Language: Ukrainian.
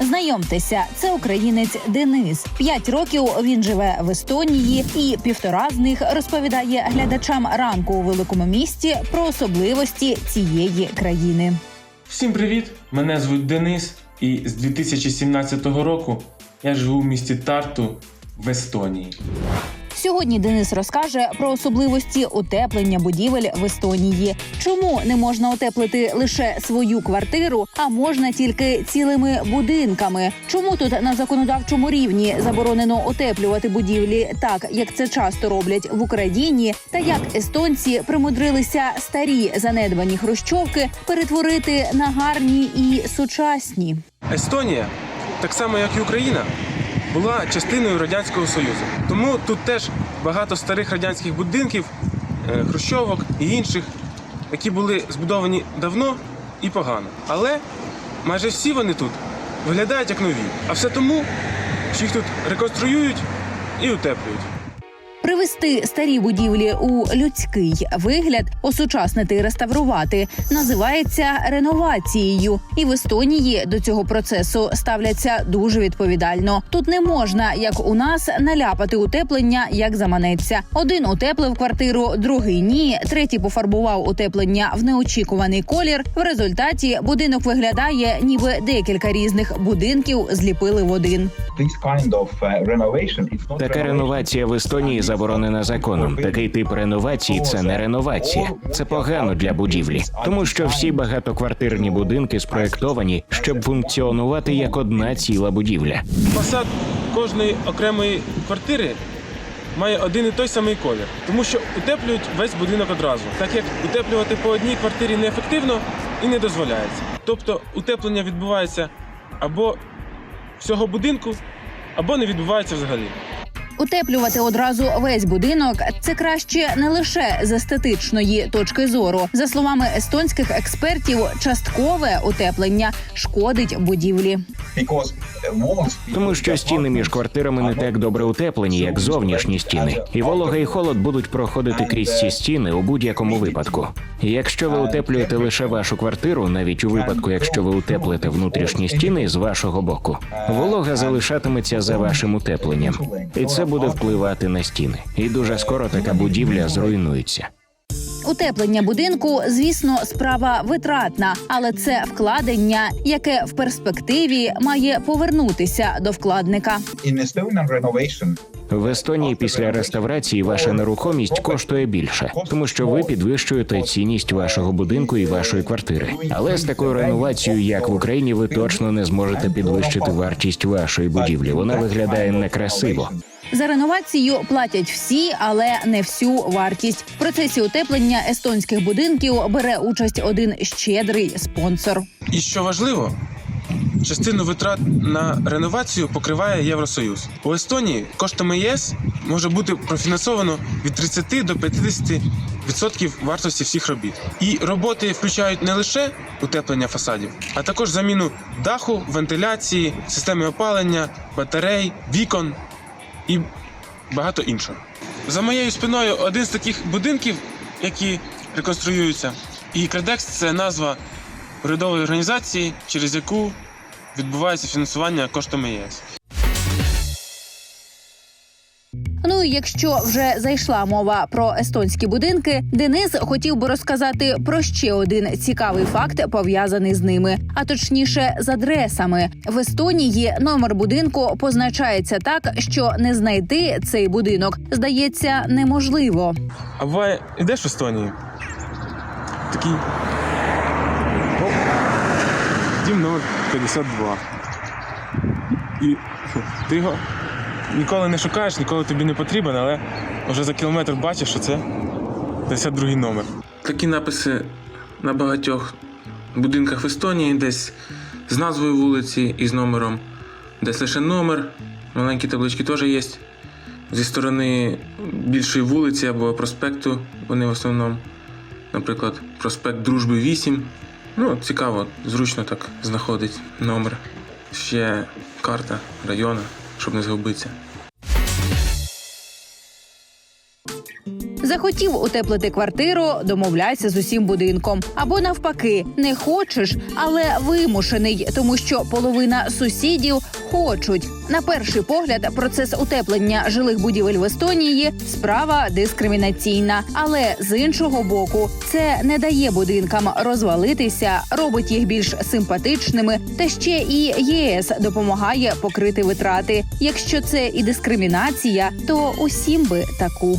Знайомтеся, це українець Денис. П'ять років він живе в Естонії, і півтора з них розповідає глядачам ранку у великому місті про особливості цієї країни. Всім привіт! Мене звуть Денис, і з 2017 року я живу в місті Тарту в Естонії. Сьогодні Денис розкаже про особливості утеплення будівель в Естонії. Чому не можна утеплити лише свою квартиру, а можна тільки цілими будинками? Чому тут на законодавчому рівні заборонено утеплювати будівлі так, як це часто роблять в Україні, та як естонці примудрилися старі занедбані хрущовки перетворити на гарні і сучасні? Естонія, так само як і Україна, була частиною Радянського Союзу. Тому тут теж багато старих радянських будинків, е, хрущовок і інших, які були збудовані давно і погано. Але майже всі вони тут виглядають як нові. А все тому, що їх тут реконструюють і утеплюють. Привести старі будівлі у людський вигляд, осучаснити і реставрувати називається реновацією. І в Естонії до цього процесу ставляться дуже відповідально. Тут не можна, як у нас, наляпати утеплення, як заманеться. Один утеплив квартиру, другий ні. Третій пофарбував утеплення в неочікуваний колір. В результаті будинок виглядає, ніби декілька різних будинків зліпили в один. Uh, Така реновація в Естонії заборонена законом. Такий тип реновації це не реновація, це погано для будівлі, тому що всі багатоквартирні будинки спроектовані, щоб функціонувати як одна ціла будівля. Фасад кожної окремої квартири має один і той самий колір, тому що утеплюють весь будинок одразу, так як утеплювати по одній квартирі неефективно і не дозволяється. Тобто утеплення відбувається або всього будинку, або не відбувається взагалі. Утеплювати одразу весь будинок це краще не лише з естетичної точки зору. За словами естонських експертів, часткове утеплення шкодить будівлі. Тому що стіни між квартирами не так добре утеплені, як зовнішні стіни, і волога і холод будуть проходити крізь ці стіни у будь-якому випадку. Якщо ви утеплюєте лише вашу квартиру, навіть у випадку, якщо ви утеплите внутрішні стіни з вашого боку, волога залишатиметься за вашим утепленням, і це буде впливати на стіни. І дуже скоро така будівля зруйнується. Утеплення будинку, звісно, справа витратна, але це вкладення, яке в перспективі має повернутися до вкладника. В Естонії після реставрації ваша нерухомість коштує більше, тому що ви підвищуєте цінність вашого будинку і вашої квартири. Але з такою реновацією, як в Україні, ви точно не зможете підвищити вартість вашої будівлі. Вона виглядає некрасиво. За реновацію платять всі, але не всю вартість. В процесі утеплення естонських будинків бере участь один щедрий спонсор. І що важливо, частину витрат на реновацію покриває Євросоюз. У Естонії коштами ЄС може бути профінансовано від 30 до 50 відсотків вартості всіх робіт. І роботи включають не лише утеплення фасадів, а також заміну даху, вентиляції, системи опалення, батарей, вікон і багато іншого. За моєю спиною один з таких будинків, які реконструюються. І Крадекс це назва урядової організації, через яку відбувається фінансування коштами ЄС. Якщо вже зайшла мова про естонські будинки, Денис хотів би розказати про ще один цікавий факт, пов'язаний з ними, а точніше з адресами. В Естонії номер будинку позначається так, що не знайти цей будинок здається неможливо. А буває, йдеш в Естонію? Такий. Дім номер 52. І ти його ніколи не шукаєш, ніколи тобі не потрібен, але вже за кілометр бачиш, що це 52 номер. Такі написи на багатьох будинках в Естонії, десь з назвою вулиці і з номером, десь лише номер. Маленькі таблички теж є. Зі сторони більшої вулиці або проспекту вони в основному. Наприклад, проспект Дружби 8. Ну, цікаво, зручно так знаходить номер. Ще карта району, щоб не згубитися. Захотів утеплити квартиру, домовляйся з усім будинком. Або навпаки, не хочеш, але вимушений, тому що половина сусідів хочуть. На перший погляд, процес утеплення жилих будівель в Естонії справа дискримінаційна. Але з іншого боку, це не дає будинкам розвалитися, робить їх більш симпатичними, та ще і ЄС допомагає покрити витрати. Якщо це і дискримінація, то усім би таку.